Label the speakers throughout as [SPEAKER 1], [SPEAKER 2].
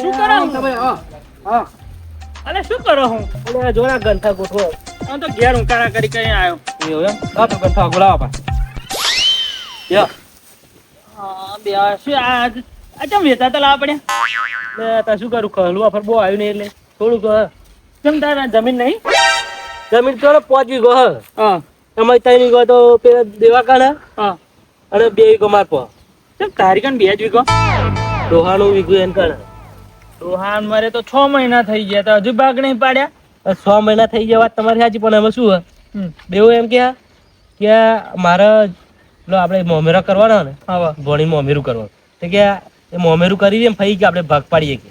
[SPEAKER 1] શું કરો?
[SPEAKER 2] તમે હા. હા.
[SPEAKER 1] અલે શું કરો હું?
[SPEAKER 2] અને જોરા ગંઠા ગોઠવો.
[SPEAKER 1] હું તો ઘેર ઉંકારા કરી કઈ આવ્યો
[SPEAKER 2] એવું એમ? હા તો ગંઠા બોલાવો પા યો
[SPEAKER 1] હા બે શું આજ- આ ચમ વેતા તો લાવવા
[SPEAKER 2] લે તા શું કરું? ખલવા આફર બહુ આવ્યું નહીં એટલે. થોડુંક.
[SPEAKER 1] ચમ તારા જમીન નહીં?
[SPEAKER 2] જમીન તો પાંચ વીઘો હ. અમારી ત્રણ વીઘો તો પેલા દેવા કાઢે
[SPEAKER 1] હા.
[SPEAKER 2] અને બે વીઘો માર પો
[SPEAKER 1] તારી કણ બે જ વીઘો?
[SPEAKER 2] ડોહાનું વીઘું એમ કાઢા
[SPEAKER 1] રોહાન મારે તો છ મહિના થઈ ગયા તો હજુ ભાગ નહીં પાડ્યા.
[SPEAKER 2] છ મહિના થઈ ગયા વાત તમારી સાચી પણ એમાં શું
[SPEAKER 1] હોય.
[SPEAKER 2] બેવું એમ કે કે મારે પેલો આપણે મોમેરા કરવાના ને
[SPEAKER 1] હવે
[SPEAKER 2] ભણી મોમેરું કરવાનું. તો કે એ મોમેરું કરી એમ ફઈ કે આપણે ભાગ પાડીએ કે.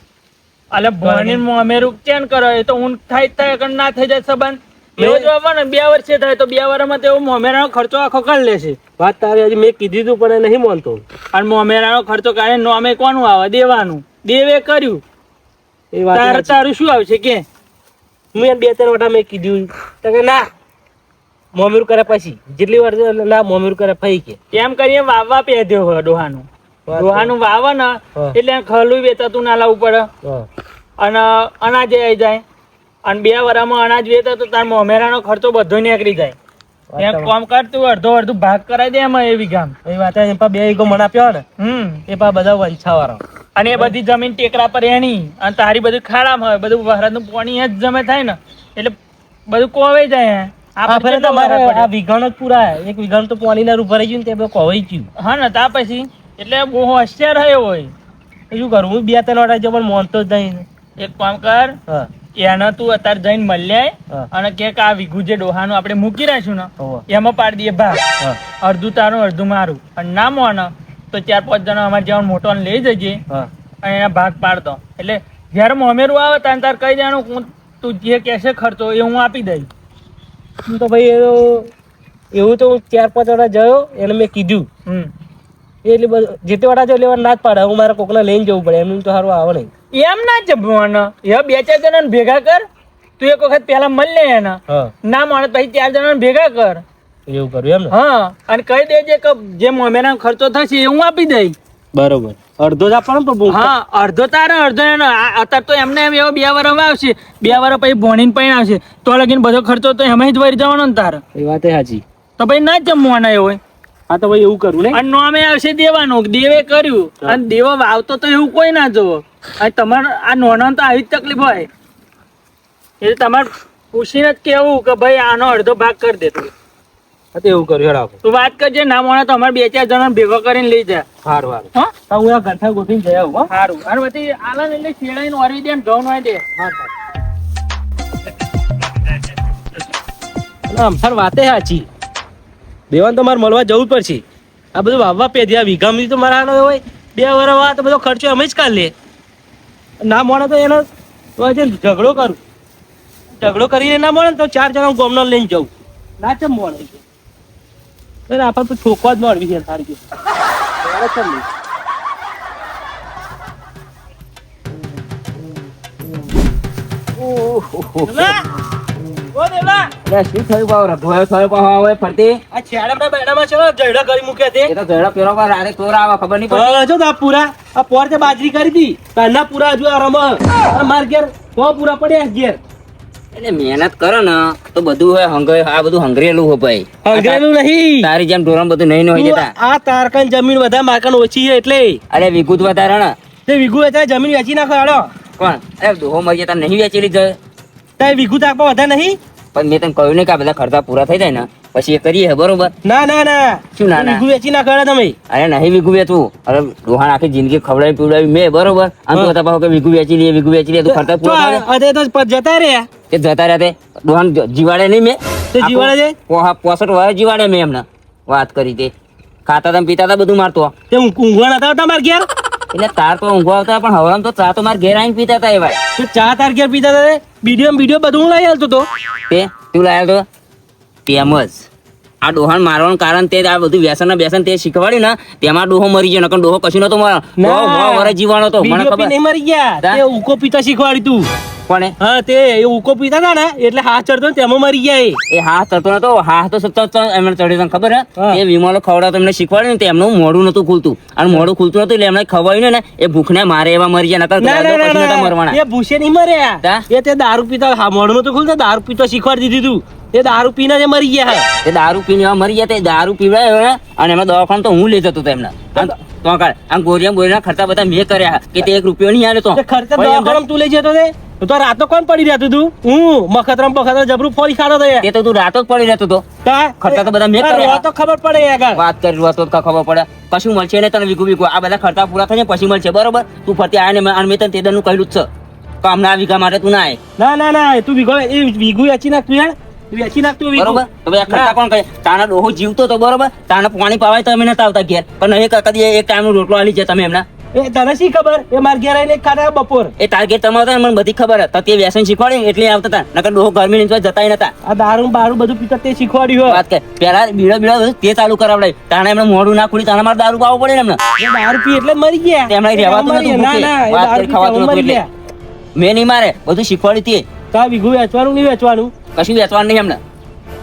[SPEAKER 1] અલે ભણી મોમેરું ચેન કરો? એ તો ઊંઘ થાય થાય કણ ના થઈ જાય સંબંધ. એવો જ આવે ને બે વર્ષે થાય તો બે વર્ષમાં તેવો મોમેરાનો ખર્ચો આખો કરી લેશે.
[SPEAKER 2] વાત તારી હજી મેં કીધી તું પણ એ નહીં માનતો.
[SPEAKER 1] અને મોમેરાનો ખર્ચો કાઢે નોમે કોનું આવે? દેવાનું. દેવે કર્યું.
[SPEAKER 2] એ વાત
[SPEAKER 1] તાર તારું શું આવશે કે?
[SPEAKER 2] મેં બે ત્રણ વટા મેં કીધું. તો કે ના મોમીર કરે પછી. જેટલી વાર ના મોમીર કરે ફઈ કે.
[SPEAKER 1] એમ કરીએ વાવવા પેદ્યો હોય ડોહાનું. ડોહાનું વાવે ને એટલે ખલું વેચાતું ના લાવવું પડે. અને અનાજ આવી જાય. અને બે વરામાં અનાજ વેચે તો તાર મોમેરાનો ખર્ચો બધો નીકળી જાય. એમ
[SPEAKER 2] કોમ
[SPEAKER 1] કામ કર તું અડધો અડધું ભાગ કરાવી દે એમાં એવી ગામ
[SPEAKER 2] એ વાત એ પા બે ઈગો મને આપ્યો ને
[SPEAKER 1] હમ.
[SPEAKER 2] એ પા બધા વંછાવાળા
[SPEAKER 1] અને એ બધી જમીન ટેકરા પર એની અને તારી બધું ખાડામાં હોય બધું વરસાદનું પાણી જ જમે થાય ને. એટલે બધું કોવે જાય.
[SPEAKER 2] આ ફરે તમારે આ
[SPEAKER 1] પડ્યો?
[SPEAKER 2] જ પૂરા એક વીઘાનું તો પાણીના રૂ ભરાઈ ગયું ને તે બધું કોવાઈ ગયું.
[SPEAKER 1] હા ને તા પછી એટલે બહુ હોશિયાર હોય. હોય
[SPEAKER 2] શું કરું? હું બે ત્રણ વટા જો પણ માનતો જ નહીં.
[SPEAKER 1] એક કામ કર એને તું અત્યારે જઈને મળ્યા અને કે આ વીઘું જે ડોહાનું આપણે મૂકી રાખ્યું ને એમાં પાડી દઈએ ભાગ. અડધું તારું અડધું મારું. અને ના મોને તો ચાર પાંચ જણા અમારે જેવા મોટો લઈ જજે
[SPEAKER 2] હા.
[SPEAKER 1] અને એના ભાગ પાડતો. એટલે જ્યારે મોમેરું આવે તારે તાર કહી દેવાનું હું તું જે કહેશે ખર્ચો એ હું આપી દઈશ.
[SPEAKER 2] હું તો ભાઈ એવું એવું તો હું ચાર પાંચ વાળા જયો એને મેં કીધું.
[SPEAKER 1] હમ.
[SPEAKER 2] એટલે બધું જેતે વાળા જો લેવા ના જ પાડે. હું મારા કોકને લઈને જવું પડે. એમનું તો સારું આવે નહીં.
[SPEAKER 1] એમ ના જમવાનો એ બે ચાર જણાને ભેગા કર. તું એક વખત પહેલા મળી લે એના. ના મળે પછી ચાર જણાને ભેગા કર.
[SPEAKER 2] એવું કર્યું એમ ને
[SPEAKER 1] હા અને કહી દેજે કે જે મોમેરાનો ખર્ચો થશે એ હું આપી દઈ
[SPEAKER 2] બરોબર. અડધો જ આપવાનો પ્રભુ
[SPEAKER 1] હા અડધો તારે અડધો એનો. અત્યારે તો એમને એમ એવો બે વર્ષમાં આવશે. બે વર પછી ભણીને પણ આવશે. તો લગીને બધો ખર્ચો તો એમાં જ વરી જવાનો ને તારે.
[SPEAKER 2] એ વાત એ સાચી
[SPEAKER 1] તો ભાઈ ના જમવાના એ હોય.
[SPEAKER 2] હા તો ભાઈ એવું કરું ને
[SPEAKER 1] અને નોમે આવશે દેવાનું. દેવે કર્યું. અને દેવો વાવતો તો એવું કોઈ ના જોવો. અને તમારે આ નોના તો આવી જ તકલીફ હોય. એટલે તમારે પૂછીને જ કેવું કે ભાઈ આનો અડધો ભાગ કરી દે તું
[SPEAKER 2] હા તો એવું કર્યું હેડ
[SPEAKER 1] તું વાત કરજે ના મોણા તો અમારે બે ચાર જણા ભેગો કરીને લઈ જા.
[SPEAKER 2] સારું સારું
[SPEAKER 1] હા?
[SPEAKER 2] આ ગંઠા ગોઠવીને જઈ આવું
[SPEAKER 1] સારું અને પછી આલન એટલે શેડાઈને ઓરવી દે ને ઘઉં વાય દે.
[SPEAKER 2] હા અને અમથાર વાતે સાચી દેવાન તો મારે મળવા જવું પડશે. આ બધું વાવવા પેધ્યા વીઘામાં તો મારા આનો હોય બે વર વા તો બધો ખર્ચો અમે જ કાઢ લે. ના મળે તો એનો ઝઘડો કરું. ઝઘડો કરીને ના મળે ને તો ચાર જણા હું ગોમનો લઈને જાઉં. ના ચમ મળે? એટલે આપણ તો ઠોકવા જ છે સારી છેડામાં બેડામાં છે આ બાજરી કરી હતી પૂરા હજુ આ રમ માર ઘેર પૂરા પડ્યા ઘેર.
[SPEAKER 3] એટલે મહેનત કરો ને તો બધું હોય હંગ આ બધું હંગરેલું હોય ભાઈ.
[SPEAKER 2] હંગરેલું નહીં.
[SPEAKER 3] તારી જેમ ઢોરણ બધું નહીં હોય જતા.
[SPEAKER 2] આ તારકન જમીન વધારે મારકન ઓછી છે એટલે.
[SPEAKER 3] અરે વિગુત વધારે ને.
[SPEAKER 2] તે વિગુ વેચાય જમીન વેચી નાખો હાલો.
[SPEAKER 3] કોણ? અરે દોહો મરી જતા નહીં વેચી જ
[SPEAKER 2] તારે વિગુ તાકવા વધારે નહીં?
[SPEAKER 3] પણ મેં તને કહ્યું ને કે આ બધા ખર્ચા પૂરા થઈ જાય ને. પછી એ કરીએ બરોબર?
[SPEAKER 2] ના ના ના.
[SPEAKER 3] શું ના ના?
[SPEAKER 2] વીઘુ વેચી હાલો તમે?
[SPEAKER 3] અરે નહીં વિકુ વેચવું અરે ડોહાણ આખી જિંદગી ખવડાવી પીવડાવી મેં બરોબર? આમ તો હતા કે વિકુ વેચી લઈએ વિકુ વેચી લઈએ તું ખર્ચા પૂરો
[SPEAKER 2] અરે તો જતા રહ્યા.
[SPEAKER 3] તે જતા રહ્યા તે. ડોહાણ જીવાડે નહીં મેં?
[SPEAKER 2] તે જીવાડે છે?
[SPEAKER 3] પોહા પોસઠ વર્ષ જીવાડે મેં એમને. વાત કરી તે. ખાતા હતા પીતા હતા બધું મારતો.
[SPEAKER 2] તે ઊંઘ- ઊંઘવા નતા તમારે માર ઘેર?
[SPEAKER 3] એટલે તાર તો ઊંઘવા આવતા પણ હવામ તો ચા તો મારે ઘેર આવીને પીતા હતા એવા
[SPEAKER 2] તું ચા તાર ઘેર પીતા હતા બીડીઓ બીડીઓ બધું હું લઈ આવતો તો?
[SPEAKER 3] તે? તું લઈ તો તેમ જ. આ ડોહાણ મારવાનું કારણ તે આ બધું વ્યસન બેસન તે શીખવાડ્યું ને તેમાં ડોહો મરી ગયો નકર ડોહો કશું નતો મર જીવાનો તો મને ખબર
[SPEAKER 2] નહીં મરી ગયા.
[SPEAKER 3] તે
[SPEAKER 2] ઉકો પીતા શીખવાડી તું.
[SPEAKER 3] કોને?
[SPEAKER 2] હા તે એ ઉકો પીતા હતા ને એટલે હાથ ચડતો ને તેમાં મરી ગયા એ.
[SPEAKER 3] હાથ ચડતો નતો હાથ તો સતત એમને ચડ્યો તને ખબર હે. એ વિમાનો ખવડાવતો એમને શીખવાડ્યું ને તેમનું મોડું મોઢું નતું ખુલતું. અને મોઢું ખુલતું નતું એટલે એમને ખવાયું ને એ ભૂખને મારે એવા મરી ગયા
[SPEAKER 2] નકર.
[SPEAKER 3] મરવાના.
[SPEAKER 2] એ ભૂસે નહીં મર્યા? એ તે દારૂ પીતા મોઢું નતું ખુલતું દારૂ પીતો શીખવાડી દીધું તું. એ દારૂ પીને જે મરી ગયા.
[SPEAKER 3] તે દારૂ પીને એવા મરી ગયા તે દારૂ પીવડાયો ને અને એમાં દવાખાનું તો હું લઈ જતો હતો એમને. તો કાળ આમ ગોરિયા ગોરિયા ખર્ચા બધા મેં કર્યા કે તે એક રૂપિયો નહીં આવે તો.
[SPEAKER 2] ખર્ચા દવાખાનામાં તું લઈ જતો તે? તો રાતો કોણ પડી રહેતું તું? હું મખતરામ બખતરામ જબરું ફોડી ખાડો તો.
[SPEAKER 3] તે તો તું રાતો જ પડી રહેતો
[SPEAKER 2] તો?
[SPEAKER 3] ખર્ચા તો બધા મેં કર્યા.
[SPEAKER 2] તો ખબર પડે યાર
[SPEAKER 3] વાત કરી રહ્યો તો ખબર પડે. કશું મળશે ને તને વીઘું વીઘું આ બધા ખર્ચા પૂરા થઈને પછી મળશે બરોબર? તું ફરતી આવે ને મેં- તને તે દરનું કહ્યું જ છે. કામ ના આ વીઘા માટે તું ના
[SPEAKER 2] ના ના ના તું વીઘો એ વીઘું વેચી નાખ તું યાર વેચી નાખ
[SPEAKER 3] બરોબર? તો ભાઈ ખર્ચા કોણ કરે તાના ડોહો જીવતો તો બરોબર? તાને પાણી પાવાય તો અમે નતા આવતા ઘેર. પણ એક કદી એક ટાઈમનો રોટલો આલી છે તમે એમના.
[SPEAKER 2] એ તને શી ખબર? એ માર ઘેર આવીને ખાતા બપોર.
[SPEAKER 3] એ ટાર્ગેટ તમારો હતો ને મને બધી ખબર હતા. તે વ્યસન શીખવાડી એટલે આવતા હતા. નકર ડોહો ગરમી નીચે જતા નતા.
[SPEAKER 2] આ દારૂ બારું બધું પીતા તે શીખવાડ્યું હોય.
[SPEAKER 3] વાત કે પેલા બીડો બીડો તે ચાલુ કરાવડાય. તાણે એમને મોઢું ના ખુલી તાણે મારે દારૂ પાવો પડે ને એમને.
[SPEAKER 2] દારૂ પી એટલે મરી ગયા.
[SPEAKER 3] એમને રહેવાતું નતું
[SPEAKER 2] ના ના
[SPEAKER 3] વાત કરી ખાવાતું નતું એટલે. મેં નહીં મારે બધું શીખવાડ્યું તે.
[SPEAKER 2] કા વિઘુ વેચવાનું નહીં વેચવાનું?
[SPEAKER 3] કશું વેચવાનું નહીં એમને.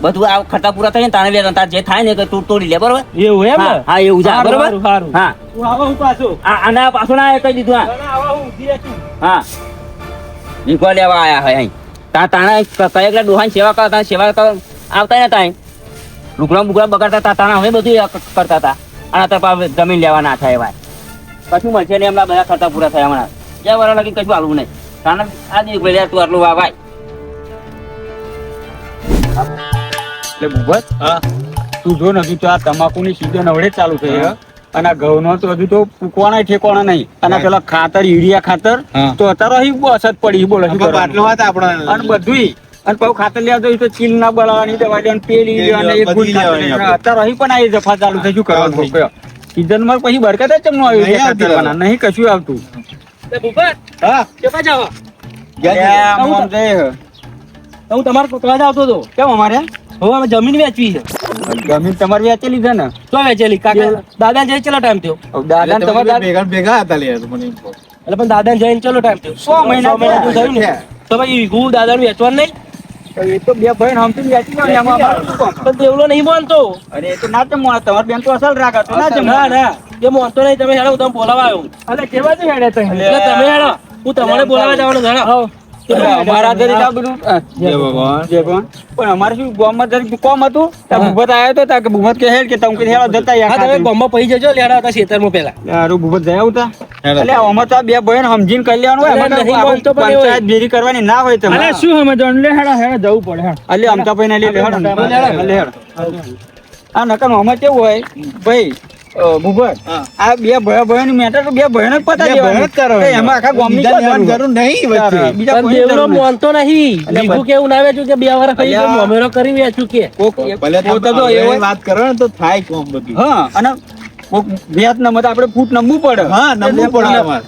[SPEAKER 3] બધું આ ખર્ચા પૂરા થાય ને તાણે વેચવા તાર જે થાય ને કે તું તોડી લે બરોબર?
[SPEAKER 2] એવું એમ
[SPEAKER 3] હા હા એવું છે
[SPEAKER 2] સારું,
[SPEAKER 3] બરોબર. હા.
[SPEAKER 2] હું આવો હું પાછો.
[SPEAKER 3] આ આના પાછું ના કહી દીધું હા.
[SPEAKER 2] ના, હું ઊભી
[SPEAKER 3] હા. વિકો લેવા આયા હોય અહીં. તા તાણા કયા એકલા ડોહાની સેવા કરતા સેવા કરતા આવતા ને અહીં. લુગડા બુકડા બગાડતા તા તાણા હવે બધું ક- કરતા હતા અને અત્યારે પાછા જમીન લેવા ના થાય એવા. કશું મળશે ને એમના બધા ખર્ચા પૂરા થયા હમણાં. જ્યાં વરા લગી કશું હાલવું નહીં. તાણા આ લે તું આટલું વાવાય.
[SPEAKER 4] એટલે ભૂપત તું જો નથી તો આ તમાકુની સીઝન હવે ચાલુ થઈ અને આ ઘઉંનો તો હજુ તો ફૂકવાના ઠેકવાના નહીં. અને પેલા ખાતર યુરિયા ખાતર તો અત્યારે અહીં અસર પડી બોલો
[SPEAKER 5] બાટલો હતા આપણા
[SPEAKER 4] અને બધું અને પાછું ખાતર લેવા જઈએ તો ચીલ ના બળવાની દવા લેવાની પેલી લેવાની એક ગુણ. અત્યારે અહીં પણ આ જફા ચાલુ થઈ. શું કરવાનું સીઝનમાં પછી બરકત જ તમને આવ્યું
[SPEAKER 5] નહીં
[SPEAKER 4] કશું આવતું.
[SPEAKER 2] ભૂપત
[SPEAKER 5] હા.
[SPEAKER 2] જાવ તમારે કોટવા જ આવતો હતો.
[SPEAKER 4] કેમ અમારે?
[SPEAKER 2] હવે જમીન વેચવી છે.
[SPEAKER 4] જમીન તમારે વેચેલી છે ને?
[SPEAKER 2] તો વેચેલી કાકા દાદા જઈ ચલો ટાઈમ થયો?
[SPEAKER 4] દાદા તમારે
[SPEAKER 5] ભેગા ભેગા હતા લે મને
[SPEAKER 2] એટલે પણ દાદા જઈને ચલો ટાઈમ થયો.
[SPEAKER 4] સો મહિના
[SPEAKER 2] મહિના થયું. ને તો ભાઈ વિગુ દાદા વેચવાનું નહીં?
[SPEAKER 4] એ તો બે ભાઈ વેચી કામ?
[SPEAKER 2] પણ દેવલો નહીં માનતો.
[SPEAKER 4] અરે એ તો ના તમારી બેન તો અસલ રાખે તો ના
[SPEAKER 2] ના ના. એ માનતો નહીં. તમે હેડો હું તમે બોલાવા આવ્યો.
[SPEAKER 1] અલે કેવા છે હેડે તો
[SPEAKER 2] એટલે તમે હેડો. હું તમારે બોલાવા જવાનું હેડો
[SPEAKER 4] એટલે અમારા જરીક આ બધું
[SPEAKER 5] જય ભગવાન.
[SPEAKER 4] જય ભગવાન. પણ અમારે શું જરીક કોમ હતું ત્યાં ભૂપત આવ્યો હતો ત્યાં કે ભૂપત કે હેડ કે તમે કે હેડો જતા
[SPEAKER 2] હા તમે
[SPEAKER 4] યાર
[SPEAKER 2] પહી જજો લેડા હતા ખેતરમાં પેલા
[SPEAKER 4] હારું ભૂપત જયા આવતા એટલે આમાં તો બે બહેન સમજીને કરી લેવાનું હોય
[SPEAKER 2] અરે નહીં બોલતો પણ
[SPEAKER 4] પંચાયત ભેરી કરવાની ના હોય
[SPEAKER 1] અલે
[SPEAKER 4] તમારે
[SPEAKER 1] શું સમજવાનું? લે હેડા હેડા જવું પડે હેડ.
[SPEAKER 4] અમતા ભાઈ ને લે હેડો. લે હેડો. આ નકર આમાં કેવું હોય ભાઈ અ, આ બે ભાઈ ભાઈ મેટર તો બે ભાઈ જ પતા દેવાની.
[SPEAKER 5] જ કરવાના.
[SPEAKER 4] એમાં આખા ગામની
[SPEAKER 5] બીજા
[SPEAKER 4] જરૂર?
[SPEAKER 5] નહીં
[SPEAKER 4] બીજા દેવનો.
[SPEAKER 2] માનતો નહીં. બીજું કેવું ના વેચું કે બે વાર
[SPEAKER 5] અલ્યા.
[SPEAKER 2] મોમેરો કરી વેચું કે?
[SPEAKER 5] ભલે તો
[SPEAKER 4] તો એવો
[SPEAKER 5] વાત કરો ને તો થાય કોમ બધું.
[SPEAKER 4] હા અને કોક વ્યાત નંબર તો આપણે ફૂટ નમવું પડે.
[SPEAKER 5] હા, નમવું પડે અમારે.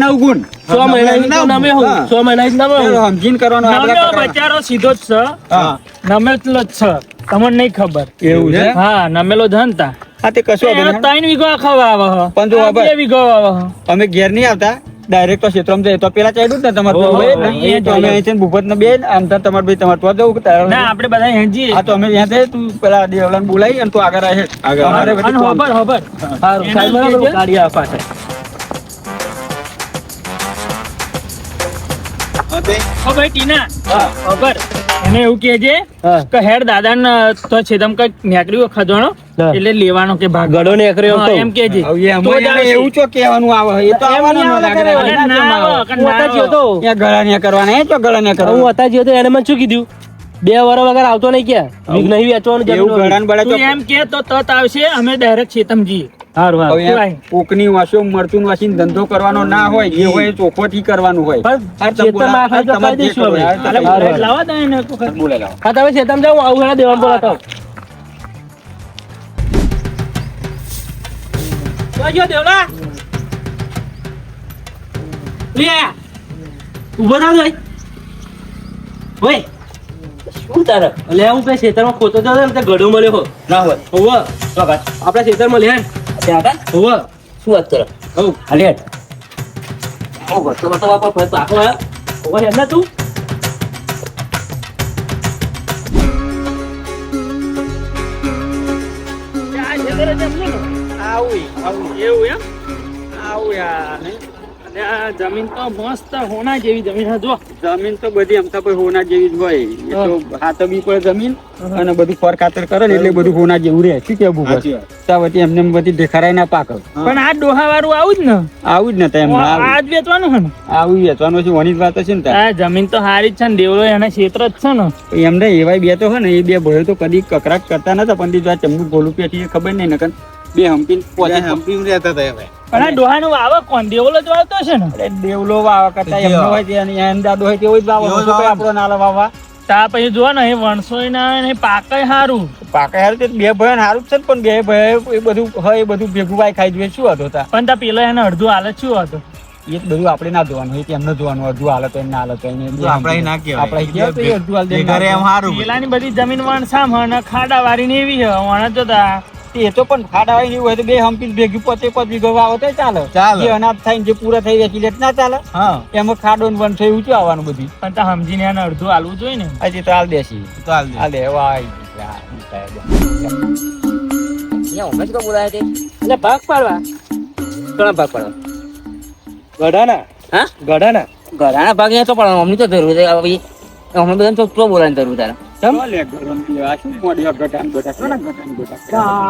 [SPEAKER 4] નવ ગુણ.
[SPEAKER 2] છ મહિના નમે હું છ મહિના જ નમે
[SPEAKER 4] સમજીને કરવાનું આપણે
[SPEAKER 1] બચારો સીધો જ છે.
[SPEAKER 4] હા.
[SPEAKER 1] નમેલો જ છે. તમને નહીં ખબર.
[SPEAKER 4] એવું છે?
[SPEAKER 1] હા નમેલો જનતા
[SPEAKER 4] હા તે કશું વાંધો નહીં.
[SPEAKER 1] ત્રણ વીઘો આખો આવે હ.
[SPEAKER 4] પણ જો
[SPEAKER 1] બે વીઘો આવે હ.
[SPEAKER 4] અમે ઘેર નહીં આવતા ડાયરેક્ટ તો ક્ષેત્રમાં જઈએ તો પેલા ચાલ્યું ને તમારે?
[SPEAKER 1] એ
[SPEAKER 4] તો અમે અહીંથી ભૂપત ને બેન આમ તો તમારે ભાઈ તમારે તો જવું કે તારે
[SPEAKER 1] ના આપણે બધા હેંજીએ
[SPEAKER 4] હા તો અમે ત્યાં જઈએ તું પેલા દેવલાને બોલાવી અને તું આગળ આવે
[SPEAKER 5] આગળ
[SPEAKER 4] અમારે.
[SPEAKER 1] હબર હબર
[SPEAKER 2] સારું સાહેબ ગાડી આવે પાછળ
[SPEAKER 5] હા,
[SPEAKER 1] ઓ ભાઈ ટીના
[SPEAKER 2] હા.
[SPEAKER 1] હબર એને એવું કે
[SPEAKER 2] છે
[SPEAKER 1] કે હેડ દાદાને તો છેદમ કઈ નીકળ્યો ખજણો એટલે લેવાનો કે ભાગ.
[SPEAKER 2] ગળો ને એકરે
[SPEAKER 1] એમ
[SPEAKER 4] કે
[SPEAKER 1] આવશે.
[SPEAKER 4] એવું ચો કહેવાનું આવે? એ તો આવવાનું ન લાગે.
[SPEAKER 1] ના ના
[SPEAKER 2] જ્યો તો.
[SPEAKER 4] એ ગળા ને કરવાના એ તો ગળા ને
[SPEAKER 2] હું હતા જ્યો તો એને મને શું કીધું? બે વાર વગર આવતો નહીં ક્યાં? નહીં વેચવાનું
[SPEAKER 4] એવું ગળા ને બળા
[SPEAKER 1] એમ કે તો તત આવશે અમે ડાયરેક્ટ ચેતમ
[SPEAKER 4] કોકની વાસો મરચું વાસીને ધંધો કરવાનો ના હોય જે હોય એ કરવાનું હોય.
[SPEAKER 2] પણ
[SPEAKER 4] આ તમે
[SPEAKER 2] ચેતનમાં
[SPEAKER 4] બોલા-
[SPEAKER 2] આપણે તો
[SPEAKER 4] તમારે
[SPEAKER 2] કહી
[SPEAKER 4] જે
[SPEAKER 2] દઈશું
[SPEAKER 4] કરવું
[SPEAKER 2] હવે.
[SPEAKER 4] હોય, આ તમે
[SPEAKER 2] હારું,
[SPEAKER 4] બોલાવી
[SPEAKER 1] લાવા દે એને એક વખત.
[SPEAKER 4] લાવો. બોલાવી લાવો.
[SPEAKER 2] હા ઊભો ભાઈ શું તારે? કઈ ખેતરમાં ખોતો તો ને તે ગળો મળ્યો
[SPEAKER 3] ના હોય.
[SPEAKER 2] આપણા ખેતરમાં લે
[SPEAKER 3] હતા?
[SPEAKER 2] હોવ
[SPEAKER 3] શું વાત કરો?
[SPEAKER 2] હોવ
[SPEAKER 3] હાલે.
[SPEAKER 2] એમને તું
[SPEAKER 1] ખેતરે જમવું ને?
[SPEAKER 4] આવું આવું
[SPEAKER 1] એવું એમ?
[SPEAKER 4] આવું યાર.
[SPEAKER 1] જમીન તો મસ્ત હોના જેવી જમીન જો
[SPEAKER 4] જમીન તો બધી આમ તો હોના જેવી જ હોય. એ તો હાથો બી પડે જમીન અને બધું ફર ખાતર કરે ને એટલે બધું હોના જેવું રહે. શું કેવું બસ?
[SPEAKER 5] વાત.
[SPEAKER 4] ત્યાં વચ્ચે એમને બધી દેખાડાય ના પાક
[SPEAKER 1] પણ આ ડોહા વાળું આવું જ ને?
[SPEAKER 4] આવું જ ને તેમ
[SPEAKER 1] આજ વેચવાનું છે ને?
[SPEAKER 4] આવું. વેચવાનું છે ઓની વાત છે ને.
[SPEAKER 1] આ જમીન તો સારી જ છે ને દેવળો એના ક્ષેત્ર જ છે ને.
[SPEAKER 4] એમને એવાય બે તો હોય ને એ બે ભયો તો કદી કકરાક કરતા નતા પણ જો આ પેઠી ગોલું એ ખબર નહીં નકર બે હમ્પી
[SPEAKER 5] પોતે હમ્પી રહેતા હતા હવે.
[SPEAKER 1] પણ આ ડોહાનું વાવે કોણ? દેવલો જ વાવતો છે ને?
[SPEAKER 4] અરે દેવલો વાવ કરતા એમનો હોય તે એન દાદો હોય તેવો જ વાવ. આપણો નાલો વાવવા.
[SPEAKER 1] તા પછી જો ને એ વણસોય ના ને પાકે હારું.
[SPEAKER 4] પાકે હારું તે બે ભયો હારું છે પણ બે ભાઈ એ બધું હોય એ બધું ભેગું ભાઈ ખાઈ જોઈએ શું હતો? તા
[SPEAKER 1] પણ તા પેલા એને અડધું હાલત શું હતું
[SPEAKER 4] એ બધું આપણે ના જોવાનું હોય એમને જોવાનું અડધું હાલત હોય ને ના હાલત હોય ને
[SPEAKER 5] આપણે ના કહેવાય.
[SPEAKER 4] આપણે કહેવાય તો અડધું હાલ દે
[SPEAKER 5] ઘરે એમ હારું.
[SPEAKER 1] પેલાની બધી જમીન વણસામ હે ને ખાડા વાળી ને એવી હે વણ તો
[SPEAKER 4] એ તો પણ ખાડા હોય ને એવું હોય તો બે હમ્પી ભેગી પચે પચ વીઘો વાવો તો ચાલે.
[SPEAKER 5] ચાલે.
[SPEAKER 4] જે અનાજ થાય જે પૂરા થઈ વેચી લે તો ના ચાલે.
[SPEAKER 5] હા.
[SPEAKER 4] એમાં ખાડો ને વન થઈ ઊંચું આવવાનું બધું.
[SPEAKER 1] પણ તો સમજીને એને અડધું આલવું જોઈએ ને.
[SPEAKER 4] હજી તો હાલ દેશી.
[SPEAKER 5] તો હાલ દે.
[SPEAKER 4] હાલ દે વાય
[SPEAKER 3] બોલાય
[SPEAKER 2] એટલે ભાગ પાડવા.
[SPEAKER 3] ઘણા ભાગ પાડવા?
[SPEAKER 2] ગઢાના.
[SPEAKER 3] હા?
[SPEAKER 2] ગઢાના.
[SPEAKER 3] ઘરાના ભાગ તો પણ અમને તો જરૂર છે. હવે અમને બધાને તો તો બોલાવાની જરૂર તારે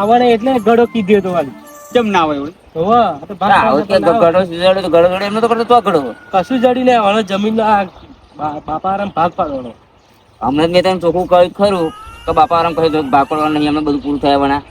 [SPEAKER 2] આવડે એટલે ગઢો કીધું હતું
[SPEAKER 4] કેમ ના હોય એવું?
[SPEAKER 2] હોવે, આ તો ભાગ
[SPEAKER 3] આવો તો તો તો
[SPEAKER 2] કશું જડી લે હવે જમીન બાપા આરામ ભાગ પાડવાનો.
[SPEAKER 3] હમણાં જ મેં તને ચોખ્ખું કહ્યું ખરું કે બાપા આરામ કહ્યું ભાગ પડવાનું નહીં અમે બધું પૂરું થયા વણા.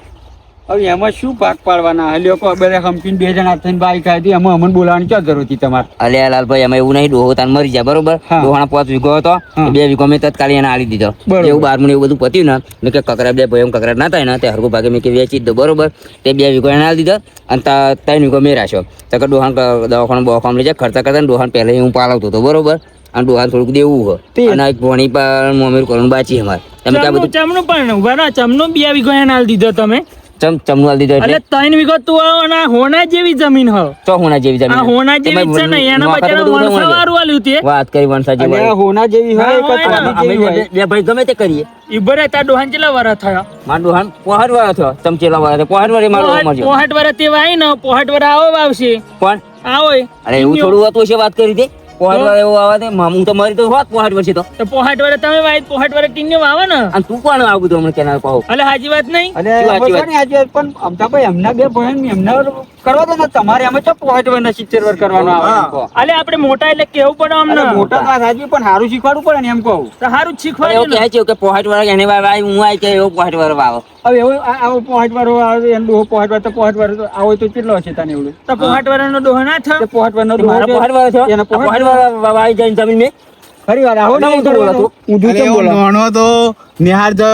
[SPEAKER 4] હવે એમાં શું પાક પાડવાના? હલ્યો કો બધા હંપીને બે જણા થઈને બાઈક આવી એમાં અમને બોલાવવાની ક્યાં જરૂર હતી તમારે?
[SPEAKER 3] અલ્યા લાલભાઈ એમાં એવું નહીં ડોહો તાન મરી જાય બરોબર. ડોહાના પાંચ વીઘો હતો બે વીઘો મેં તત્કાલી એને આલી દીધો. એવું બારમું એવું બધું પત્યું ને મેં કે કકરા બે ભાઈઓ કકરા ના થાય ને તે હરકો ભાગે મેં કે વેચી દો બરોબર? તે બે વીઘો એને આલી દીધો અને ત્રણ વીઘો મેં રાખ્યો. તો કે ડોહાન દવાખાનું બવાખાનું લઈ જાય ખર્ચા કરતા ડોહાન પહેલા હું પાલવતો હતો બરોબર? અને ડોહાન થોડુંક દેવું હોય અને એક ભણી પણ મોમેર કરવાનું બાચી અમારે. તમે કે આ
[SPEAKER 1] ચમનું
[SPEAKER 3] બધું
[SPEAKER 1] ચમનું પણ ઊભા ચમનું બે વીઘો એને આલી દીધો તમે.
[SPEAKER 3] ચમ ચમનું દીધો
[SPEAKER 1] એટલે ત્રણ વીઘો તું આવો અને હોના જેવી જમીન હો.
[SPEAKER 3] તો હોના જેવી જમીન
[SPEAKER 1] આ હોના જેવી છે ને એના બચારા વણસા વાળું આલ્યું તે.
[SPEAKER 3] વાત કરી વણસા જેવી
[SPEAKER 4] આ હોના જેવી હોય કે.
[SPEAKER 3] અમે
[SPEAKER 4] જેવી
[SPEAKER 3] બે
[SPEAKER 4] હોય?
[SPEAKER 3] બે ભાઈ ગમે તે કરીએ.
[SPEAKER 1] ઈબરે તા ડોહાન ચેલા વારા થયા.
[SPEAKER 3] માં ડોહાન પોહાડ વારા થયો. તમ ચેલા વારા પોહાડ વારે મારો મરજો
[SPEAKER 1] પોહાટ વારા તે વાય ને પોહાટ વારા આવો આવશે.
[SPEAKER 3] કોણ?
[SPEAKER 1] આવો
[SPEAKER 3] અરે એવું થોડું હતું છે વાત કરી દે પોહાડ વાળે એવું આવે તે તો મારી તો હોત પોહાટ વર્ષે તો.
[SPEAKER 1] તો પોહાટ વાળે તમે વાય પોહાટ વરસ ટીંગે વાવો ને
[SPEAKER 3] અને તું કોણ આવું બધું હમણાં કેનાલ પાહો?
[SPEAKER 1] એટલે હાજી વાત નહીં.
[SPEAKER 4] અને
[SPEAKER 3] સાચી
[SPEAKER 4] આજે પણ અમથાભાઈ એમના બે ભાઈ એમના કરવા દો ને તમારે અમે ચો પોઈન્ટ વન સિત્તેર વર કરવાનો આવે
[SPEAKER 1] અલે આપણે મોટા એટલે કેવું પડે અમને
[SPEAKER 4] મોટા તો સાચી પણ સારું શીખવાડવું પડે ને એમ કહું
[SPEAKER 1] તો સારું
[SPEAKER 3] શીખવાડે એવું
[SPEAKER 1] શીખવાડ્યું
[SPEAKER 3] કહે છે કે પોહાડ વાળા એને વાવ આવી હું આય કે એવો પોહાડ વાળો વાવો
[SPEAKER 4] હવે એવો આવો પોઈન્ટ વાળો આવે એમ ડોહો પોઈન્ટ વાળો તો પોઈન્ટ વાળો તો આવો તો કેટલો છે તને એવું
[SPEAKER 1] તો પોહાટ વરસ નો ડોહો ના થયો
[SPEAKER 4] પોઈન્ટ વાળો
[SPEAKER 3] તે મારા પોહાડ વાળો થયો
[SPEAKER 4] એના
[SPEAKER 3] પોહાડ વાળો વાવી જાય જમીન મે
[SPEAKER 4] ફરી વાર આવો
[SPEAKER 3] ના, હું તો બોલો તું.
[SPEAKER 4] તો
[SPEAKER 5] અરે
[SPEAKER 4] બોલો
[SPEAKER 5] નાનો તો નિહાર જો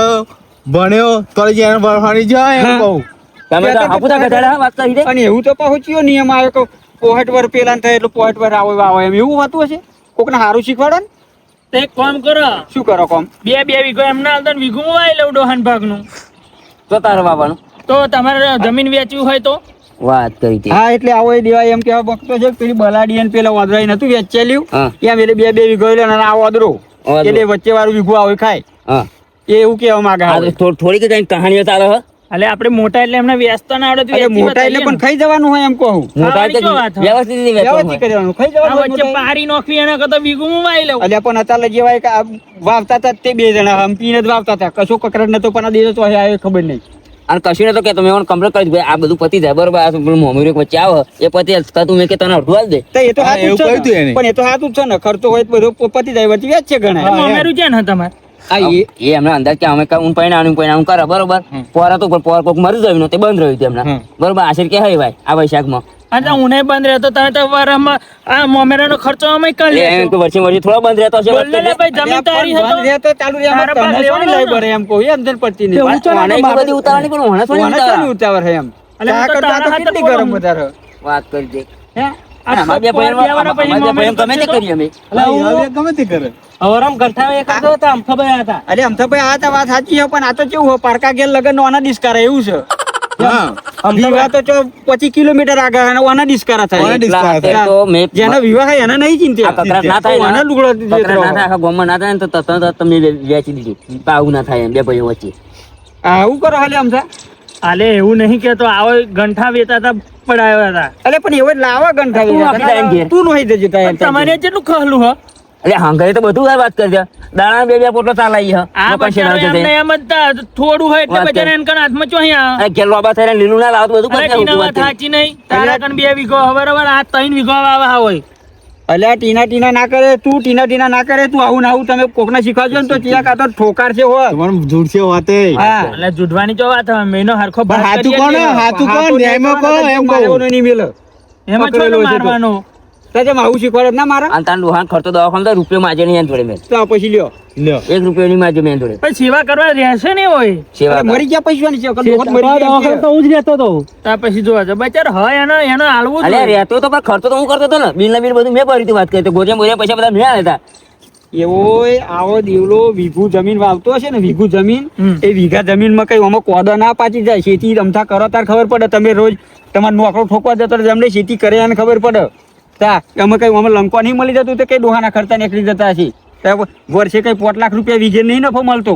[SPEAKER 5] ભણ્યો તો જ એને ભણવાની જાય એમ કહું
[SPEAKER 3] તમે તો હાપુતા ગધાડા વાત કરી
[SPEAKER 4] અને એવું તો પહોંચ્યો નિયમ આવ્યો કે પોઈન્ટ વર પેલા થાય એટલે પોઈન્ટ વર આવો આવો એમ. એવું હોતું હશે? કોકને સારું શીખવાડો ને?
[SPEAKER 1] તો એક કામ કરો.
[SPEAKER 4] શું કરો કોમ?
[SPEAKER 1] બે બે વીઘો એમના અંદર વીઘું વાય લઉં ડોહાન ભાગનું.
[SPEAKER 3] તો તારે વાવવાનું.
[SPEAKER 1] તો તમારે જમીન વેચવી હોય તો?
[SPEAKER 3] વાત કરી
[SPEAKER 4] હા એટલે આવો એ દેવાય એમ કેવા ભક્તો છે પેલી બલાડી અને પેલા વાદરાઈ નતું વેચેલ્યું.
[SPEAKER 3] ત્યાં
[SPEAKER 4] એમ એટલે બે બે વીઘો એટલે અને આ વાદરો એટલે વચ્ચે વાળું વીઘું આવે ખાય. એ એવું કેવા માંગે
[SPEAKER 3] થોડીક જ તારો કહાનીઓ હે
[SPEAKER 1] આપણે મોટા એટલે એમને વ્યસ્ત ના આવડે તો
[SPEAKER 4] એટલે મોટા એટલે પણ ખાઈ જવાનું હોય એમ કહું.
[SPEAKER 3] મોટા
[SPEAKER 1] હોય?
[SPEAKER 3] વ્યવસ્થિત રીતે
[SPEAKER 4] વ્યવસ્થિત કરવાનું ખાઈ જવાનું
[SPEAKER 1] વચ્ચે પારી નોખવી એના કરતા વીઘું મોબાઈલ લઉં.
[SPEAKER 4] એટલે પણ અત્યારે જેવાય કે વાવતા હતા તે બે જણા હમ્પીને જ વાવતા હતા. કશો કકરટ નતો પણ આ દેજો તો આવ્યો ખબર નહીં.
[SPEAKER 3] અને કશું નતો કે તમે મને કમ્પ્લેટ કરી ભાઈ આ બધું પતી જાય. બરોબર આ મોમેરું વચ્ચે આવે. એ પતી જાય તો મેં કે તને અડધું દે.
[SPEAKER 4] તો એ તો હાથું છે. પણ એ તો હાથું જ છે ને. ખર્ચો હોય તો બધું પતી જાય વચ્ચે વ્યાજ છે ઘણા
[SPEAKER 1] મોમેરું છે ને તમારે?
[SPEAKER 4] આ એ
[SPEAKER 3] એ એમને અંદાજ કે અમે કાં હું પૈણાનું કરે બરોબર? પોર હતું પણ પોર કોક મરી ગયું તે બંધ રહ્યું તેમને બરોબર? આશીર કે હે ભાઈ આ વૈશાખમાં
[SPEAKER 1] અને તો બંધ રહેતો તમે તો આ મોમેરાનો ખર્ચો અમે કરી
[SPEAKER 3] એમ વર્ષે વર્ષે થોડો બંધ રહેતો
[SPEAKER 1] બોલ ભાઈ જમીન તારી હતો
[SPEAKER 4] ચાલુ રહે તમને એમ પડતી નહીં.
[SPEAKER 3] વાત મને બધી ઉતારવાની પણ મને થોડી
[SPEAKER 4] વાના ઉતાવળ છે એમ.
[SPEAKER 1] એટલે
[SPEAKER 4] ચા કરતા તો કેટલી ગરમ વધારે?
[SPEAKER 3] વાત કરી દે
[SPEAKER 4] હે?
[SPEAKER 3] અને અમારા બે
[SPEAKER 1] મોમેરું
[SPEAKER 3] ગમે તે કરીએ અમે.
[SPEAKER 5] ગમે તે કરે.
[SPEAKER 2] હવરામ ગઠાવે એ હતો આમ ખબર હતા.
[SPEAKER 4] અરે આમ ભાઈ આ તો વાત સાચી છે પણ આ તો કેવું હોય પારકા ઘેર લગન નોના ડિસ્કારે એવું છે.
[SPEAKER 5] હા.
[SPEAKER 4] વિવાહ તો ચો પચીસ કિલોમીટર આગળ અને ઓના થાય.
[SPEAKER 5] ઓના ડિસ્કારા
[SPEAKER 3] એટલા
[SPEAKER 5] થાય.
[SPEAKER 3] તો મેં
[SPEAKER 4] જેના વિવાહ હોય નહીં ચિંતા
[SPEAKER 3] કકરાટ ના થાય
[SPEAKER 4] ઓના
[SPEAKER 3] ને,
[SPEAKER 4] લુગડો
[SPEAKER 3] કકરાટ ના થાય આખા ગામમાં ના થાય ને તો તરત જ તમે વે- વેચી દીધું. આવું ના થાય એમ બે ભાઈઓ વચ્ચે.
[SPEAKER 4] આવું કરો હાલે આમ
[SPEAKER 1] આલે એવું નહીં કેતો આવો ગંઠા વેચાતા પડાયા હતા
[SPEAKER 4] અલે પણ એવો લાવા ગંઠા
[SPEAKER 3] તું.
[SPEAKER 4] તું નહીં દેજો તાય
[SPEAKER 1] તમારે કેટલું ખહલું હ?
[SPEAKER 3] એટલે હંગાઈ તો બધું વાત કરજો દાણા બે બે પોટલો ચાલાઈ હ
[SPEAKER 1] આ
[SPEAKER 3] પછી
[SPEAKER 1] એમ જ તા, થોડું હોય એટલે બજાર એન કણ હાથમાં ચો આ
[SPEAKER 3] અને ઘેર લોબા થઈને લીલું ના લાવતો બધું
[SPEAKER 1] અરે
[SPEAKER 3] કરી વાત
[SPEAKER 1] વાત સાચી નહીં. તારા કણ બે વીઘો હવર હવર આ ત્રણ વીઘો આવા હોય.
[SPEAKER 4] અલ્યા ટીના ટીના ના કરે તું ટીના ટીના ના કરે તું આવું ના આવું તમે કોકને શીખવાડજો ને તો ચિયા કાતો ઠોકાર છે હો
[SPEAKER 5] પણ જૂઠ છે વાતે.
[SPEAKER 4] હા.
[SPEAKER 1] એટલે જુડવાની જો વાત હવે મેનો હરખો
[SPEAKER 5] હાચું કોણ. હાચું કોણ? ન્યાયમાં કોણ? એમ
[SPEAKER 4] નહીં મેલે.
[SPEAKER 1] એમાં
[SPEAKER 4] પકડેલો
[SPEAKER 1] છો
[SPEAKER 4] છે તો.
[SPEAKER 1] મારવાનો?
[SPEAKER 4] તો જેમ આવું શીખવાડે ના મારા?
[SPEAKER 3] અને તાર ડોહાન ખર્ચો દવાખાન તો રૂપિયો માજે નહીં જોડે મેં.
[SPEAKER 4] તો પછી લ્યો.
[SPEAKER 5] લ્યો.
[SPEAKER 3] એક રૂપિયો નહીં માજે મેં જોડે.
[SPEAKER 1] પણ સેવા કરવા રહેશે ને હોય.
[SPEAKER 3] સેવા
[SPEAKER 4] મરી ગયા પૈસા ની સેવા મરી ગયા એમ
[SPEAKER 2] હું જ રહેતો તો.
[SPEAKER 1] તા પછી જોવા જાય બચાર હોય એનો એનો હાલવું અરે
[SPEAKER 3] રહેતો તો પણ ખર્ચો તો હું કરતો હતો ને. બિલ ના બિલ બધું મેં ભરી વાત કરી. તો ગોજે મોજે પૈસા બધા મેં આલ્યા
[SPEAKER 4] એવો આવો દેવલો વીઘું જમીન વાવતો હશે ને વીઘું જમીન એ વીઘા જમીનમાં કઈ આમાં કોદો ના પાચી જાય. ખેતી રમતા કરો તાર ખબર પડે. તમે રોજ તમારે નોકરો ઠોકવા જતો તમને ખેતી કરે એને ખબર પડે. તા અમે કઈ અમે લંકો નહીં મળી જતું તો કઈ ડોહાના ખર્ચા નીકળી જતા હશે? વર્ષે કઈ પોટ લાખ રૂપિયા વીજે નહીં નફો મળતો.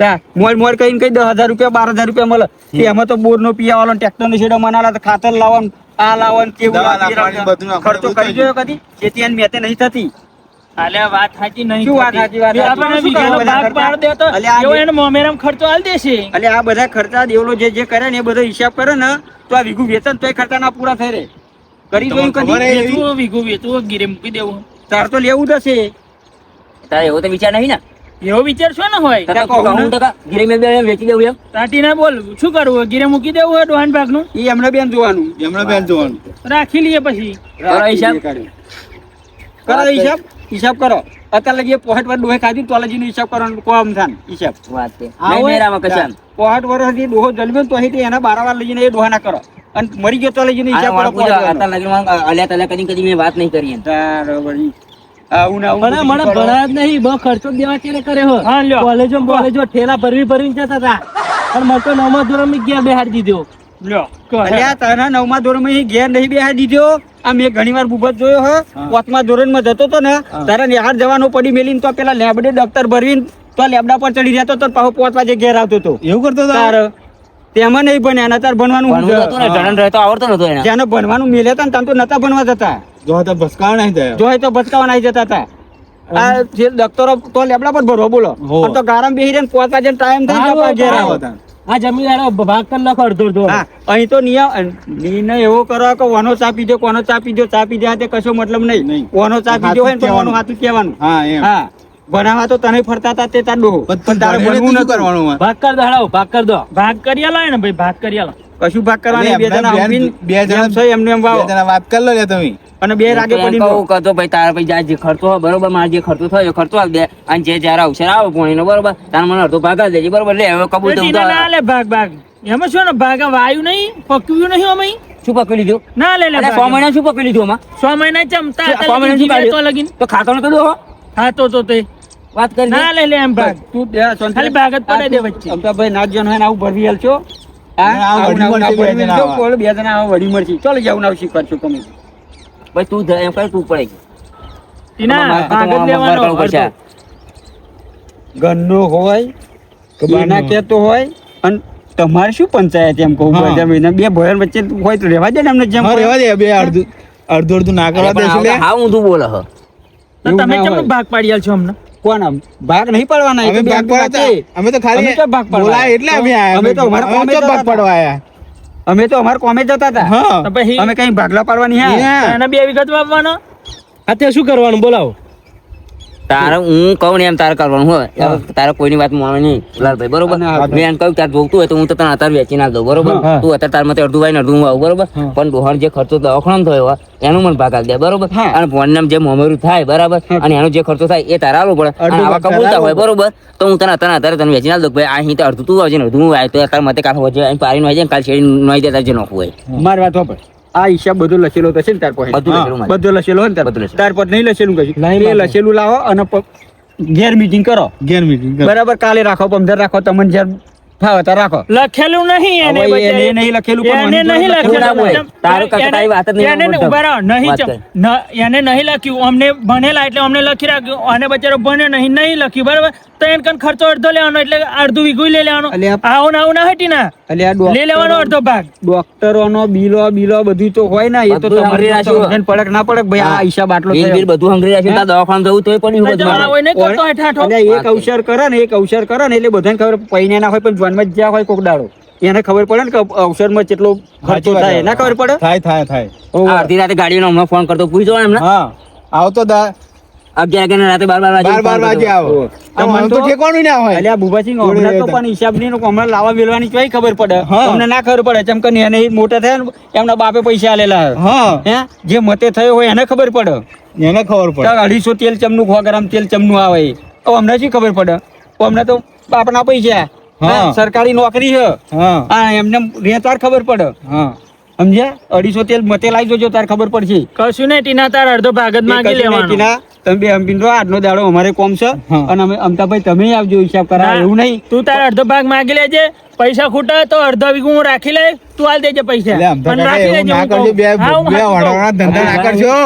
[SPEAKER 4] તા મોર મોર કઈ કઈ દસ હજાર રૂપિયા બાર હજાર રૂપિયા મળે. કે એમાં તો બોર નો પિયાવાળો ટેક્ટર નો છેડો મનાલા તો ખાતર લાવવાનું આ લાવવાનું
[SPEAKER 5] કેવું
[SPEAKER 4] ખર્ચો કરી જોયો કદી? ખેતી અને મેતે નહીં થતી.
[SPEAKER 1] અલ્યા વાત સાચી નહીં
[SPEAKER 4] શું વાત સાચી, વાત
[SPEAKER 1] બે
[SPEAKER 4] સાચી?
[SPEAKER 1] આપણને
[SPEAKER 4] શું
[SPEAKER 1] વીઘાનો
[SPEAKER 4] કરવા બધા
[SPEAKER 1] ભાગ પાડ દે તો
[SPEAKER 4] આ
[SPEAKER 1] એવો
[SPEAKER 4] જે-
[SPEAKER 1] મોમેરામ ખર્ચો આલ દેશે
[SPEAKER 4] એટલે આ બધા ખર્ચા દેવલો જે જે કરે ને એ બધો હિસાબ કરે ને તો આ વીઘું વેતન તોય ખર્ચા ના પૂરા થઈ રે. કરી જોયું કદી?
[SPEAKER 1] વેચવું વીઘું વેચવું ગીરે મૂકી દેવું.
[SPEAKER 4] તાર તો લેવું જ હશે
[SPEAKER 3] તારે એવો તો વિચાર નહીં ને?
[SPEAKER 1] એવો વિચાર શું ને હોય?
[SPEAKER 4] ને.
[SPEAKER 3] ઘીરે મેં બે વેચી દેવું એમ?
[SPEAKER 1] તાટીને બોલ શું કરવું ગીરે મૂકી દેવું હોય ડોહાન ભાગનું
[SPEAKER 4] એ એમને બેન જોવાનું.
[SPEAKER 5] એમણે બેન જોવાનું.
[SPEAKER 1] રાખી લઈએ પછી.
[SPEAKER 3] કરો હિસાબ.
[SPEAKER 4] કરો હિસાબ. હિસાબ કરો. અત્યારે લગી પોહટ વાર ડોહે ખાધી તો લગીનો હિસાબ કરવાનો કોમ થાન હિસાબ.
[SPEAKER 3] વાત છે.
[SPEAKER 4] પોહટ વર્ષથી ડોહો જન્મ્યો ને તો એના બારાવાર લઈને એ ડોહા ના કરો. અને મરી ગયો તો લઈ
[SPEAKER 3] જઈને
[SPEAKER 4] હિસાબ
[SPEAKER 3] પડો પૂછો, અત્યાર લગીમાં અલ્યા તલ્યા કદી કદી મેં વાત નહીં કરી એમ.
[SPEAKER 4] તારે આવું ના
[SPEAKER 2] મને મને
[SPEAKER 4] કરો.
[SPEAKER 2] જ નહીં. બહુ ખર્ચો દેવા કેને કરે હો.
[SPEAKER 1] હા લ્યો.
[SPEAKER 2] કોલેજો કોલેજો ઠેલા ભરવી ભરવી જતા હતા. પણ મને તો નવમા ધોરણમાં ગયા બેહાડી દીધો.
[SPEAKER 1] લ્યો. કહો.
[SPEAKER 4] અલ્યા તારા નવમા ધોરણમાં અહીં ઘેર નહીં બેહાડી દીધો. આ મેં ઘણી વાર ભૂપત જોયો હો. પાંચમા ધોરણમાં જતો તો ને તારા નિહાર જવાનો પડી મેલીને તો પેલા લેબડે દફતર ભરવીને તો લેબડા પર ચડી જતો તો પાછો પાંચ વાગે ઘેર આવતો તો.
[SPEAKER 5] એવું કરતો હતો
[SPEAKER 4] તાર તેમાં નહીં ભણ્યા ને તાર ભણવાનું
[SPEAKER 3] હતું ને જણન રહેતો આવડતો નતો એને.
[SPEAKER 4] જેને ભણવાનું મેલે હતા ને તાન તો નતા ભણવા જતા.
[SPEAKER 5] જો તો ભસકાવા નહીં થયો
[SPEAKER 4] જો તો ભસકાવા નહીં જતા હતા આ જે ડોક્ટરો તો લેબડા પર ભરવા બોલો. આ તો ગારામ બેહી રહીને પોતા વાગે ટાઈમ થઈ પાછા ઘેર.
[SPEAKER 5] આવતા
[SPEAKER 2] આ જમીન ભાગ કરી નાખો અડધો અડધો.
[SPEAKER 4] હા અહીં તો નિયમ નિર્ણય એવો કરો કે વાનો ચા પીજો કોનો ચા પીજો ચા પીધા તે કશો મતલબ નહીં.
[SPEAKER 5] વનો
[SPEAKER 4] કોનો ચા પીજો હોય ને કોનું હાથું કહેવાનું.
[SPEAKER 5] હા એમ.
[SPEAKER 4] હા. ભણાવવા તો તને ફરતા હતા તે તાર ડોહો.
[SPEAKER 5] પણ
[SPEAKER 4] તારે ભણવું
[SPEAKER 5] શું કરવાનું
[SPEAKER 2] ભાગ કર દાડાવ ભાગ કર દો.
[SPEAKER 1] ભાગ કરી આલો ને ભાઈ ભાગ કરી આલો.
[SPEAKER 4] કશું ભાગ કરવાની બે જણા આવીને
[SPEAKER 5] બે જણા-
[SPEAKER 4] છે એમને એમ વાવ.
[SPEAKER 5] જણા વાત કરી લો લે તમે.
[SPEAKER 4] અને બે રાગે પડી
[SPEAKER 3] કહું કે જો ભાઈ તારા ભાઈ જા જે ખર્ચો હોય બરોબર મારે જે ખર્ચો થયો ખર્ચો આપ દે. અને જે જયારે આવશે આવે પોણીનો બરોબર? તાર મને અડધો ભાગ આલ દેજે બરોબર? લે હવે કબૂલ તો
[SPEAKER 1] ના લે ભાગ ભાગ. એમાં શું ને ભાગ વાયુ નહીં પકવ્યું નહીં અમે.
[SPEAKER 3] શું પકડી લીધું?
[SPEAKER 1] ના લે લે
[SPEAKER 3] છ મહિના શું પકડી લીધું આમાં?
[SPEAKER 1] છ મહિના ચમતા છ
[SPEAKER 3] મહિના શું
[SPEAKER 1] તો
[SPEAKER 3] કાઢ્યું?
[SPEAKER 1] લગીન.
[SPEAKER 3] તો ખાતો નતો દો
[SPEAKER 1] હા તો તો તે.
[SPEAKER 3] વાત કરી
[SPEAKER 1] ના લે લે એમ ભાગ.
[SPEAKER 4] તું બે
[SPEAKER 1] ખાલી ભાગ જ પડે દે વચ્ચે.
[SPEAKER 4] અમતાભાઈ નાચ જણ હોય ને આવું ભરવી આલશો હા?
[SPEAKER 5] આ
[SPEAKER 4] આવું
[SPEAKER 5] વળી
[SPEAKER 4] ને આવું
[SPEAKER 5] બે જણા આવા.
[SPEAKER 4] આવા વળી મળશે. ચાલો જાવ ના શીખવાડશો તમે.
[SPEAKER 3] ભાઈ તું એમ કર તું પડે
[SPEAKER 1] ટીના ભાગ લેવાનો
[SPEAKER 3] પડશે.
[SPEAKER 1] અડધો.
[SPEAKER 4] ઘરનો હોય
[SPEAKER 5] કે
[SPEAKER 4] એના કેતો હોય અને તમારે શું પંચાયત એમ કહું?
[SPEAKER 5] હા.
[SPEAKER 4] બધા મહિના બે ભયન વચ્ચે હોય તો રહેવા દે ને એમને જેમ
[SPEAKER 5] રહેવા દે બે અડધું અડધું અડધું ના કરવા
[SPEAKER 3] દે હા ઊંધું બોલે હ.
[SPEAKER 1] તમે કેમ ભાગ પાડી છો અમને?
[SPEAKER 4] કોણ? ભાગ નહીં પાડવાના
[SPEAKER 5] અમે ભાગ પાડતા. અમે તો ખાલી
[SPEAKER 4] ભાગ પાડવા?
[SPEAKER 5] એટલે અમે આયા.
[SPEAKER 4] અમે તો અમારા
[SPEAKER 5] અમે
[SPEAKER 4] કોમે
[SPEAKER 5] ભાગ
[SPEAKER 4] હતા.
[SPEAKER 5] પાડવા આયા?
[SPEAKER 4] અમે તો અમારે કોમે જતા હતા.
[SPEAKER 5] હા.
[SPEAKER 1] પછી
[SPEAKER 4] અમે કઈ ભાગલા પાડવાની હે.
[SPEAKER 1] એને બે વિગત વાવવાનો
[SPEAKER 2] અત્યારે શું કરવાનું? બોલાવો.
[SPEAKER 3] તારે હું કહું ને એમ તારે કરવાનું હોય. તારે કોઈની વાત માને નહીં લાલભાઈ બરોબર? મેં એમ કહ્યું તારે જોગતું હોય તો હું તો તને અત્યારે વેચી ના દઉં બરોબર? તું અત્યારે તાર મતે અડધું વાય અડધું આવું બરોબર? પણ ડોહણ જે ખર્ચો દવાખાનો થયો હોય એનું મને ભાગ આપી દે બરોબર? અને ફોન જે મોમેરું થાય બરાબર? અને એનો જે ખર્ચો થાય એ તારે આવવો પડે. આવા કબૂલતા હોય બરોબર? તો હું તને અત્યારે અત્યારે તને વેચી ના દઉં ભાઈ અહીં તો અડધું તું આવજે ને અડધું હું આવે તો તાર મતે કાઢો હોય પારી નો હોય જાય કાલ નો આવી જાય તારે જે નોખવું હોય.
[SPEAKER 4] મારી વાત સાંભળ. આ હિસાબ બધું લખેલો તો છે ને તાર પાસે.
[SPEAKER 3] બધું લખેલું
[SPEAKER 4] બધું લખેલો હોય ને તાર. તાર પર નહીં લખેલું કશું.
[SPEAKER 2] નહીં
[SPEAKER 4] લખેલું લાવો અને ઘેર મીટિંગ કરો.
[SPEAKER 5] ઘેર મીટિંગ
[SPEAKER 4] બરાબર કાલે રાખો પંદર રાખો તમને જ્યારે હા તો રાખો.
[SPEAKER 1] લખેલું નહીં એને
[SPEAKER 4] એને નહીં લખેલું પણ
[SPEAKER 1] એને નહીં
[SPEAKER 3] લખેલું. ના. તારું કશું વાત નહીં
[SPEAKER 1] એને ઊભા રહો, નહીં. ન- એને નહીં લખ્યું. અમને ભણેલા એટલે અમને લખી રાખ્યું. અને બચારો ભણે નહીં નહીં લખ્યું. બરાબર? તો એને કન ખર્ચો અડધો લેવાનો એટલે અડધું વીઘું લઈ લેવાનો. આવો ને આવું ના હટી ના.
[SPEAKER 4] અલ્યા
[SPEAKER 1] લઈ લેવાનો અડધો ભાગ.
[SPEAKER 4] ડોક્ટરોનો બિલો બિલો બધું તો હોય ને. એ તો
[SPEAKER 3] હંગરી રાખ્યું.
[SPEAKER 4] પડક ના પડક ભાઈ આ હિસાબ આટલો
[SPEAKER 3] બધું હંગરી રાખ્યું દવાખાને જવું તોય પડ્યું
[SPEAKER 4] એક અવસર કરે ને એક અવસર કરે ને એટલે બધાને ખબર પૈને ના હોય પણ જોનમાં જ્યાં હોય કોક દાડો. એને ખબર પડે ને કે અવસરમાં કેટલો ખર્ચો થાય. ના ખબર પડે?
[SPEAKER 5] થાય થાય થાય.
[SPEAKER 3] આ અડધી રાતે ગાડીનો હમણાં ફોન કરતો. પૂછી એમને?
[SPEAKER 5] હા. આવતો દા.
[SPEAKER 3] અગિયાર અગિયાર રાતે બાર બાર વાગે
[SPEAKER 5] બાર બાર વાગે આવો. આમ તો ઠેકવાનું ના હોય.
[SPEAKER 4] એટલે આ
[SPEAKER 5] બુભાસિંહ
[SPEAKER 4] હમણાં તો પણ હિસાબ નહીં હમણાં લાવા મેળવાની કઈ ખબર પડે. અમને ના ખબર પડે. ચમ કે એને મોટા થયા ને એમના બાપે પૈસા આલેલા. હે.
[SPEAKER 5] હા?
[SPEAKER 4] જે મતે થયો હોય એને ખબર પડે.
[SPEAKER 5] એને ખબર પડે.
[SPEAKER 4] અઢીસો તેલ ચમનું સો ગ્રામ તેલ ચમનું આવે તો અમને શું ખબર પડે? તો અમને તો બાપના પૈસા.
[SPEAKER 5] હા.
[SPEAKER 4] સરકારી નોકરી છે.
[SPEAKER 5] હા.
[SPEAKER 4] હા એમને રે તાર ખબર પડે.
[SPEAKER 5] હા.
[SPEAKER 4] સમજ્યા? અઢીસો તેલ મતે લાવી જોજો તાર ખબર પડશે.
[SPEAKER 1] કશું નહીં ટીના તાર અડધો ભાગ જ માંગી લેવાનો.
[SPEAKER 4] ટીના. તમે બે હંપીને રહો, આજનો દાડો અમારે કોમ છે. અને અમે અમતાભાઈ તમે આવજો હિસાબ
[SPEAKER 1] કરા
[SPEAKER 4] એવું નહીં.
[SPEAKER 1] તું તાર અડધો ભાગ માંગી લેજે. પૈસા ખૂટે તો અડધો વીઘું હું રાખી લે તું હાલ દેજે પૈસા. પણ રાખી લેજે
[SPEAKER 5] ના કરજો બે બે
[SPEAKER 1] હાચું
[SPEAKER 5] ધંધા ના કરજો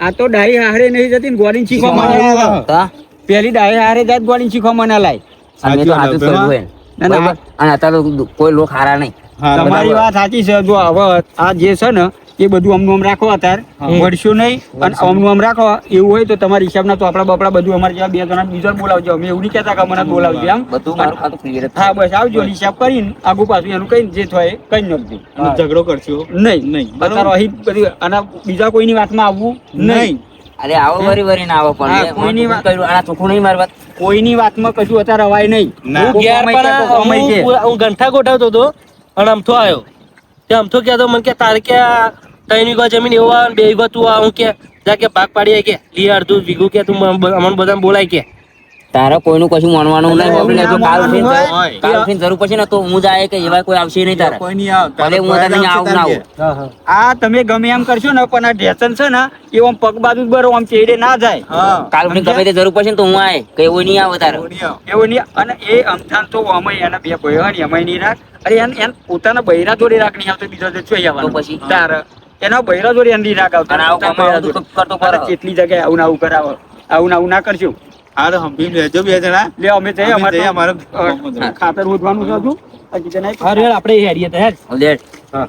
[SPEAKER 4] આ તો ડાઈ હારે નહીં જતી ને ગોળી શીખવા મને પેલી ડાઈ હારે જાત ગોળીને શીખવા મને લાય.
[SPEAKER 3] અમે તો
[SPEAKER 5] સાચી
[SPEAKER 3] હાથું કર્યું અને અત્યારે કોઈ લોક હારા નહીં.
[SPEAKER 4] તમારી વાત સાચી છે. જો હવે આ જે છે ને એ બધું અમનું આમ રાખો અત્યારે.
[SPEAKER 5] હા.
[SPEAKER 4] નહીં. અને અમનું આમ રાખો. એવું હોય તો તમારા હિસાબના તો આપણા બપડા બધું અમારે જેવા બે જણા બીજા બોલાવજો. અમે એવું નહીં કહેતા કે મને બોલાવજો એમ.
[SPEAKER 3] બધું
[SPEAKER 4] હા બસ આવજો હિસાબ કરીને આગુ પાછું એનું કઈ જે થાય કઈ નાખજો
[SPEAKER 5] અને ઝઘડો કરશો?
[SPEAKER 4] નહીં.
[SPEAKER 5] નહીં.
[SPEAKER 4] અત્યારે અહીં બધી અને બીજા કોઈની વાતમાં આવવું નહીં.
[SPEAKER 3] અરે આવો વરી વરી ના આવો પણ.
[SPEAKER 4] કોઈની વાત-
[SPEAKER 3] કર્યું. આના ચોખ્ખું નહીં મારી વાત.
[SPEAKER 4] કોઈની વાતમાં કશું અત્યારે અવાય નહીં.
[SPEAKER 5] હું
[SPEAKER 4] કોક
[SPEAKER 2] પણ. હું ગંઠા ગોઠવતો હતો અને અમથો આવ્યો તે અમથો કહેતો મને કે તારે કે આ ત્રણ વીઘા જમીન એવો આવે બે વીઘા તું આવું કે જા કે ભાગ પાડીએ કે. લી અડધું વીઘું કે તું અમને બધા બોલાય કે.
[SPEAKER 3] તારે કોઈનું કશું માનવાનું નહીં
[SPEAKER 4] અરે, લેજો
[SPEAKER 3] કાલ ઉઠીને કાલ ઉઠીને જરૂર પડશે ને તો હું જાય કે એવા કોઈ આવશે નહીં તારે.
[SPEAKER 5] કોઈ નહીં આવે.
[SPEAKER 3] ભલે હું તને આવું ના આવું.
[SPEAKER 4] આ તમે ગમે એમ કરશો ને પણ આ ઢેસન છે ને એ આમ પગ બાજુ બરો આમ ચેડે ના જાય.
[SPEAKER 3] કાલ ઉઠીને ગમે તે જરૂર પડશે ને તો હું આય કે એવું નહીં આવે તારે.
[SPEAKER 4] એવું નહીં અને એ અમથાન તો અમાય એના બે ભાઈ હોય ને અમે નહીં રાખ. અરે એને એને પોતાના બૈરા જોડે રાખ નહીં આવતો બીજો જોઈ આવવાનો
[SPEAKER 3] તો પછી?
[SPEAKER 4] તારે. એના બૈરા જોડે એને નહીં રાખ આવતો. કેટલી જગ્યાએ આવું ને આવું કરાવો. આવું આવું ના કરશું.
[SPEAKER 5] હાલો હંપીને લેજો બે જણા.
[SPEAKER 4] લે અમે જઈએ અમારે
[SPEAKER 5] અમારે.
[SPEAKER 4] ખાતર ઉધવાનું છે હજુ. હજી નહીં
[SPEAKER 2] આપણે હેડીએ તો હેડ.
[SPEAKER 4] હા.